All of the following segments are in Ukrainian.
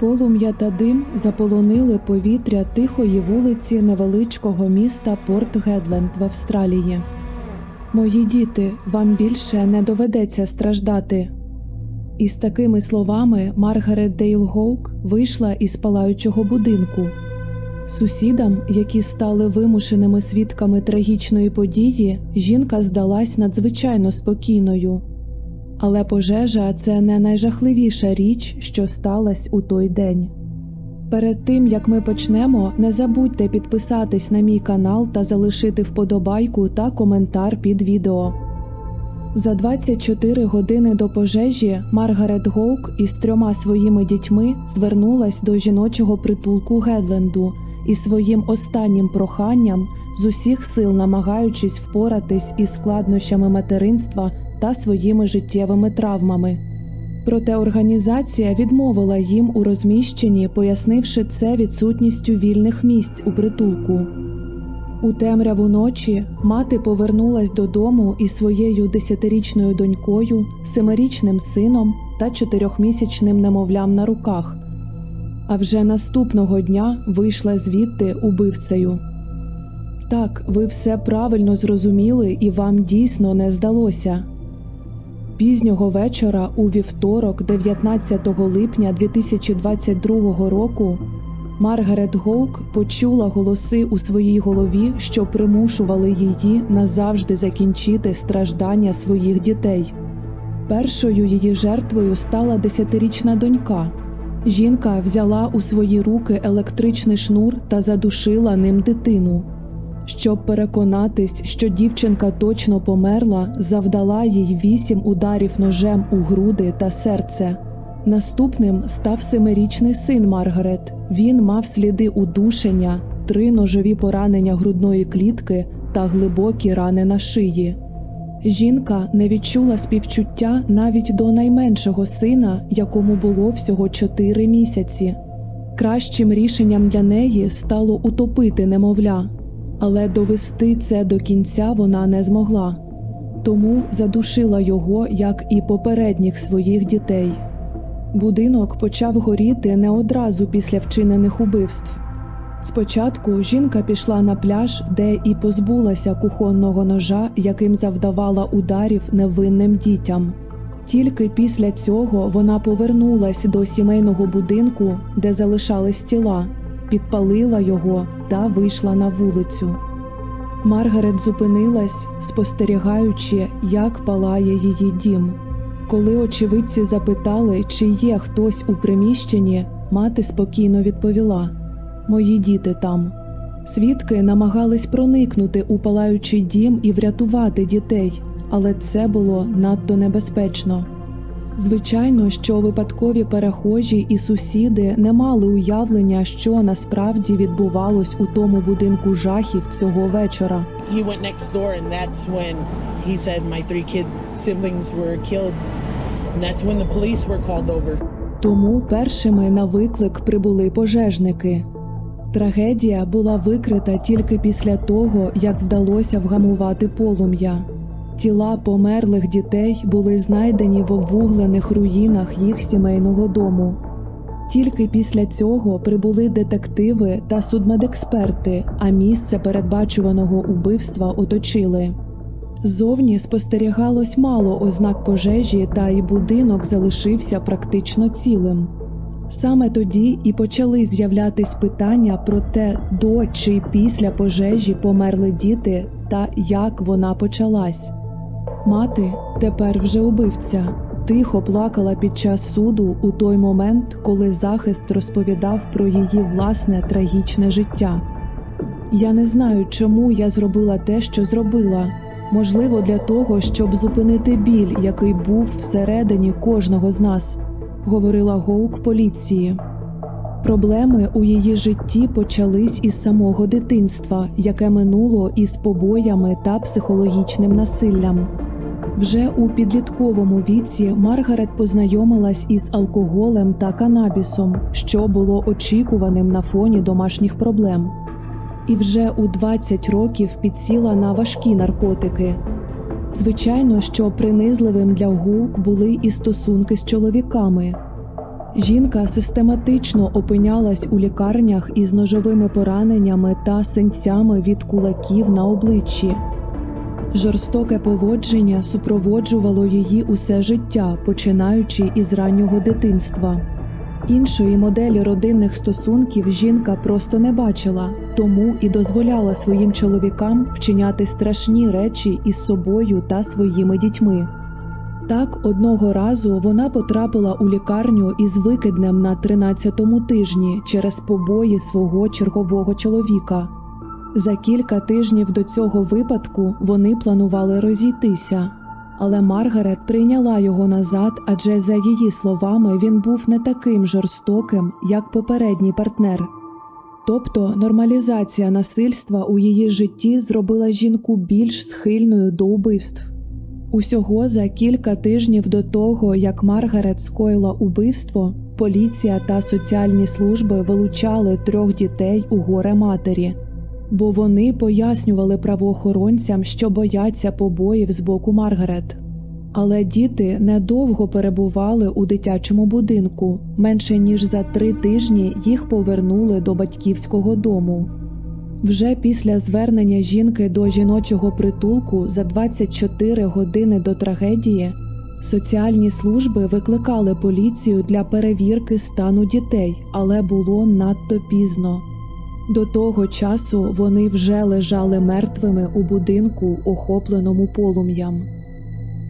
Полум'я та дим заполонили повітря тихої вулиці невеличкого міста Порт Гедленд в Австралії. Мої діти, вам більше не доведеться страждати. Із такими словами Маргарет Дейл Гоук вийшла із палаючого будинку. Сусідам, які стали вимушеними свідками трагічної події, жінка здалась надзвичайно спокійною. Але пожежа це не найжахливіша річ, що сталася у той день. Перед тим як ми почнемо, не забудьте підписатись на мій канал та залишити вподобайку та коментар під відео. За 24 години до пожежі Маргарет Гоук із трьома своїми дітьми звернулась до жіночого притулку Гедленду із своїм останнім проханням, з усіх сил намагаючись впоратись із складнощами материнства та своїми життєвими травмами. Проте організація відмовила їм у розміщенні, пояснивши це відсутністю вільних місць у притулку. У темряву ночі мати повернулась додому із своєю десятирічною донькою, семирічним сином та чотирьохмісячним немовлям на руках. А вже наступного дня вийшла звідти убивцею. Так, ви все правильно зрозуміли, і вам дійсно не здалося. Пізнього вечора у вівторок, 19 липня 2022 року, Маргарет Гоук почула голоси у своїй голові, що примушували її назавжди закінчити страждання своїх дітей. Першою її жертвою стала десятирічна донька. Жінка взяла у свої руки електричний шнур та задушила ним дитину. Щоб переконатись, що дівчинка точно померла, завдала їй вісім ударів ножем у груди та серце. Наступним став семирічний син Маргарет. Він мав сліди удушення, три ножові поранення грудної клітки та глибокі рани на шиї. Жінка не відчула співчуття навіть до найменшого сина, якому було всього чотири місяці. Кращим рішенням для неї стало утопити немовля, але довести це до кінця вона не змогла, тому задушила його, як і попередніх своїх дітей. Будинок почав горіти не одразу після вчинених убивств. Спочатку жінка пішла на пляж, де і позбулася кухонного ножа, яким завдавала ударів невинним дітям. Тільки після цього вона повернулась до сімейного будинку, де залишались тіла, підпалила його та вийшла на вулицю. Маргарет зупинилась, спостерігаючи, як палає її дім. Коли очевидці запитали, чи є хтось у приміщенні, мати спокійно відповіла: Мої діти там. Свідки намагались проникнути у палаючий дім і врятувати дітей, але це було надто небезпечно. Звичайно, що випадкові перехожі і сусіди не мали уявлення, що насправді відбувалось у тому будинку жахів цього вечора. he went next door and that's when he said my three kid siblings were killed and that's when the police were called over Тому першими на виклик прибули пожежники. Трагедія була викрита тільки після того, як вдалося вгамувати полум'я. Тіла померлих дітей були знайдені в обвуглених руїнах їх сімейного дому. Тільки після цього прибули детективи та судмедексперти, а місце передбачуваного убивства оточили. Ззовні спостерігалось мало ознак пожежі, та й будинок залишився практично цілим. Саме тоді і почали з'являтись питання про те, до чи після пожежі померли діти та як вона почалась. Мати, тепер вже убивця, тихо плакала під час суду у той момент, коли захист розповідав про її власне трагічне життя. Я не знаю, чому я зробила те, що зробила. Можливо, для того, щоб зупинити біль, який був всередині кожного з нас, говорила Гоук поліції. Проблеми у її житті почались із самого дитинства, яке минуло із побоями та психологічним насиллям. Вже у підлітковому віці Маргарет познайомилась із алкоголем та канабісом, що було очікуваним на фоні домашніх проблем. І вже у 20 років підсіла на важкі наркотики. Звичайно, що принизливим для Гук були і стосунки з чоловіками. Жінка систематично опинялась у лікарнях із ножовими пораненнями та синцями від кулаків на обличчі. Жорстоке поводження супроводжувало її усе життя, починаючи із раннього дитинства. Іншої моделі родинних стосунків жінка просто не бачила, тому і дозволяла своїм чоловікам вчиняти страшні речі із собою та своїми дітьми. Так, одного разу вона потрапила у лікарню із викиднем на 13-му тижні через побої свого чергового чоловіка. За кілька тижнів до цього випадку вони планували розійтися, але Маргарет прийняла його назад, адже за її словами він був не таким жорстоким, як попередній партнер. Тобто нормалізація насильства у її житті зробила жінку більш схильною до убивств. Усього за кілька тижнів до того, як Маргарет скоїла убивство, поліція та соціальні служби вилучали трьох дітей у горе матері, бо вони пояснювали правоохоронцям, що бояться побоїв з боку Маргарет. Але діти недовго перебували у дитячому будинку. Менше ніж за три тижні їх повернули до батьківського дому. Вже після звернення жінки до жіночого притулку за 24 години до трагедії соціальні служби викликали поліцію для перевірки стану дітей, але було надто пізно. До того часу вони вже лежали мертвими у будинку, охопленому полум'ям.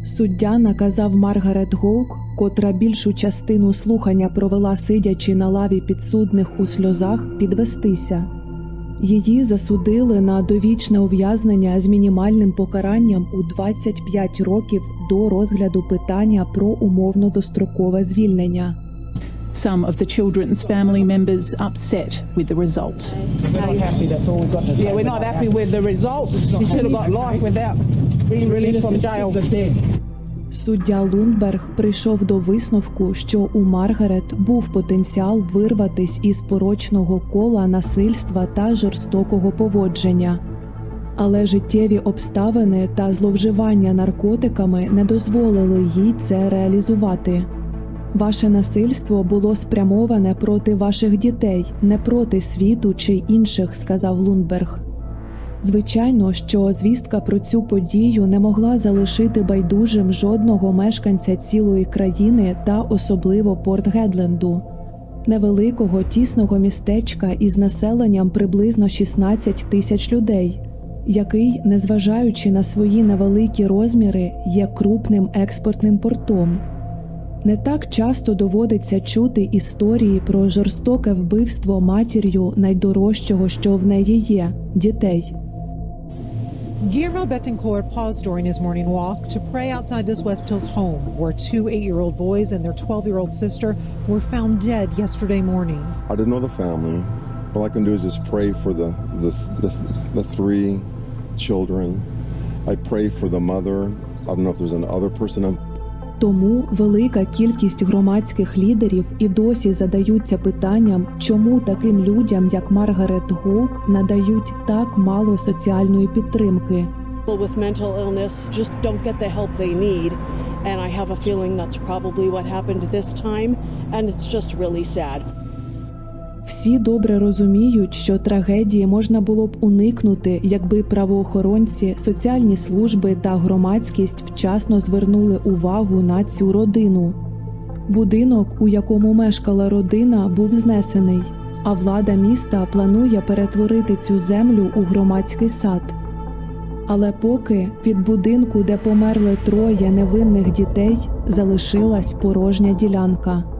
Суддя наказав Маргарет Гоук, котра більшу частину слухання провела сидячи на лаві підсудних у сльозах, підвестися. Її засудили на довічне ув'язнення з мінімальним покаранням у 25 років до розгляду питання про умовно дострокове звільнення. Some of the children's family members upset with the result. We're not happy. That's all we've got to say. Yeah, we're not happy with the results. She should have got life without being released from jail. Суддя Лундберг прийшов до висновку, що у Маргарет був потенціал вирватись із порочного кола насильства та жорстокого поводження. Але життєві обставини та зловживання наркотиками не дозволили їй це реалізувати. Ваше насильство було спрямоване проти ваших дітей, не проти світу чи інших, сказав Лундберг. Звичайно, що звістка про цю подію не могла залишити байдужим жодного мешканця цілої країни та особливо Порт Гедленду. Невеликого тісного містечка із населенням приблизно 16 тисяч людей, який, незважаючи на свої невеликі розміри, є крупним експортним портом. Не так часто доводиться чути історії про жорстоке вбивство матір'ю найдорожчого, що в неї є дітей. Guillermo Betancourt paused during his morning walk to pray outside this West Hills home, where two eight year old boys and their 12 year old sister were found dead yesterday morning. I didn't know the family. All I can do is just pray for the the, the, the three children. I pray for the mother. I don't know if there's another person. I'm Тому велика кількість громадських лідерів і досі задаються питанням, чому таким людям, як Маргарет Гоук, надають так мало соціальної підтримки. with mental illness just don't get the help they need. And I have a feeling that's probably what happened this time. And it's just really sad. Всі добре розуміють, що трагедії можна було б уникнути, якби правоохоронці, соціальні служби та громадськість вчасно звернули увагу на цю родину. Будинок, у якому мешкала родина, був знесений, а влада міста планує перетворити цю землю у громадський сад. Але поки від будинку, де померли троє невинних дітей, залишилась порожня ділянка.